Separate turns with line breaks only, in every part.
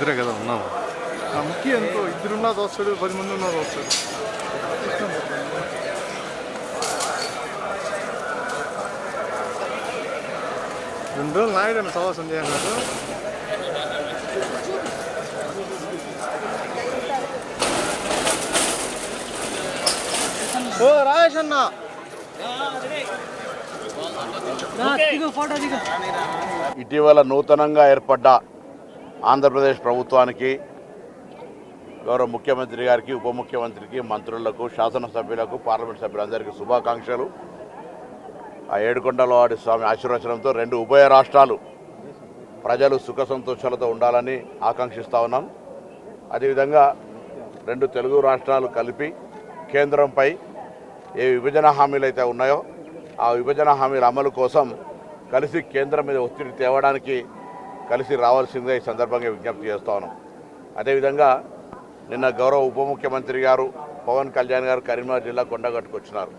ఇద్దరే కదా ఉన్నాము.
ముఖ్య ఎంతో ఇద్దరున్నా వస్తాడు పది మంది ఉన్నా చెప్పండి. రెండు రోజులు నాయుడు సవాసం చేయన్నారు ఓ రాజేష్ అన్న!
ఇటీవల నూతనంగా ఏర్పడ్డ ఆంధ్రప్రదేశ్ ప్రభుత్వానికి గౌరవ ముఖ్యమంత్రి గారికి ఉప ముఖ్యమంత్రికి మంత్రులకు శాసనసభ్యులకు పార్లమెంట్ సభ్యులందరికీ శుభాకాంక్షలు. ఆ ఏడుకొండలవాడి స్వామి ఆశీర్వచనంతో రెండు ఉభయ రాష్ట్రాలు ప్రజలు సుఖ సంతోషాలతో ఉండాలని ఆకాంక్షిస్తా ఉన్నాం. అదేవిధంగా రెండు తెలుగు రాష్ట్రాలు కలిపి కేంద్రంపై ఏ విభజన హామీలు అయితే ఉన్నాయో ఆ విభజన హామీల అమలు కోసం కలిసి కేంద్రం మీద ఒత్తిడి తేవడానికి కలిసి రావాల్సిందే ఈ సందర్భంగా విజ్ఞప్తి చేస్తా ఉన్నాం. అదేవిధంగా నిన్న గౌరవ ఉప ముఖ్యమంత్రి గారు పవన్ కళ్యాణ్ గారు కరీంనగర్ జిల్లా కొండగట్టుకు వచ్చినారు.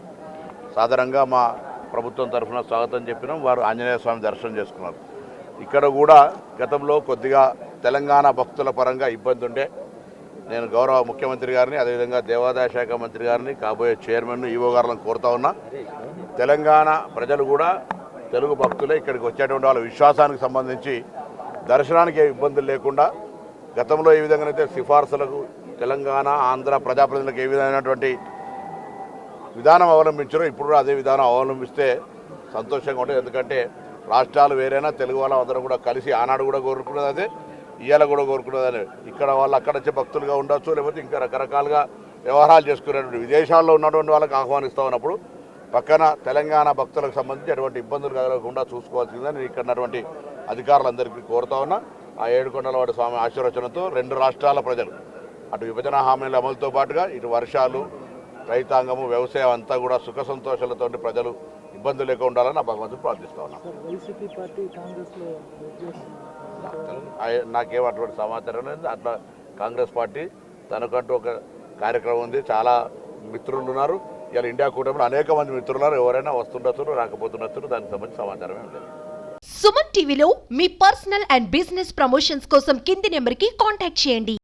సాధారణంగా మా ప్రభుత్వం తరఫున స్వాగతం చెప్పినాం వారు ఆంజనేయ స్వామి దర్శనం చేసుకున్నారు. ఇక్కడ కూడా గతంలో కొద్దిగా తెలంగాణ భక్తుల పరంగా ఇబ్బంది ఉండే నేను గౌరవ ముఖ్యమంత్రి గారిని అదేవిధంగా దేవాదాయ శాఖ మంత్రి గారిని కాబోయే చైర్మన్ ఈవో గారులను కోరుతా ఉన్నా. తెలంగాణ ప్రజలు కూడా తెలుగు భక్తులే ఇక్కడికి వచ్చేటువంటి వాళ్ళ విశ్వాసానికి సంబంధించి దర్శనానికి ఏ ఇబ్బందులు లేకుండా గతంలో ఏ విధంగానైతే సిఫార్సులకు తెలంగాణ ఆంధ్ర ప్రజాప్రతినిధులకు ఏ విధమైనటువంటి విధానం అవలంబించారో ఇప్పుడు కూడా అదే విధానం అవలంబిస్తే సంతోషంగా ఉంటుంది. ఎందుకంటే రాష్ట్రాలు వేరైనా తెలుగు వాళ్ళ అందరూ కూడా కలిసి ఆనాడు కూడా కోరుకున్నది అదే ఇవాళ కూడా కోరుకున్నది ఇక్కడ వాళ్ళు అక్కడ వచ్చే భక్తులుగా ఉండొచ్చు లేకపోతే ఇంకా రకరకాలుగా వ్యవహారాలు చేసుకునేటువంటి విదేశాల్లో ఉన్నటువంటి వాళ్ళకి ఆహ్వానిస్తూ ఉన్నప్పుడు పక్కన తెలంగాణ భక్తులకు సంబంధించి ఎటువంటి ఇబ్బందులు కలగకుండా చూసుకోవాల్సిందని నేను ఇక్కడ ఉన్నటువంటి అధికారులందరికీ కోరుతా ఉన్నా. ఆ ఏడుకొండలవాడి స్వామి ఆశీర్వచనంతో రెండు రాష్ట్రాల ప్రజలు అటు విభజన హామీల అమలుతో పాటుగా ఇటు వర్షాలు రైతాంగము వ్యవసాయం అంతా కూడా సుఖ సంతోషాలతో ప్రజలు ఇబ్బందులు లేకుండా ఉండాలని నా భగవంతుడు ప్రార్థిస్తా ఆయ- నాకేం అటువంటి సమాచారం లేదు. అట్లా కాంగ్రెస్ పార్టీ తనకంటూ ఒక కార్యక్రమం ఉంది. చాలా మిత్రులు ఉన్నారు. ఇలా ఇండియా కూటమిలో అనేక మంది మిత్రులు ఎవరైనా వస్తుండొచ్చు రాకపోతుండొచ్చు దానికి సంబంధించి సమాచారం ఏం లేదు.
సుమన్ టీవీలో మీ పర్సనల్ అండ్ బిజినెస్ ప్రమోషన్స్ కోసం కింది నెంబర్కి కాంటాక్ట్ చేయండి.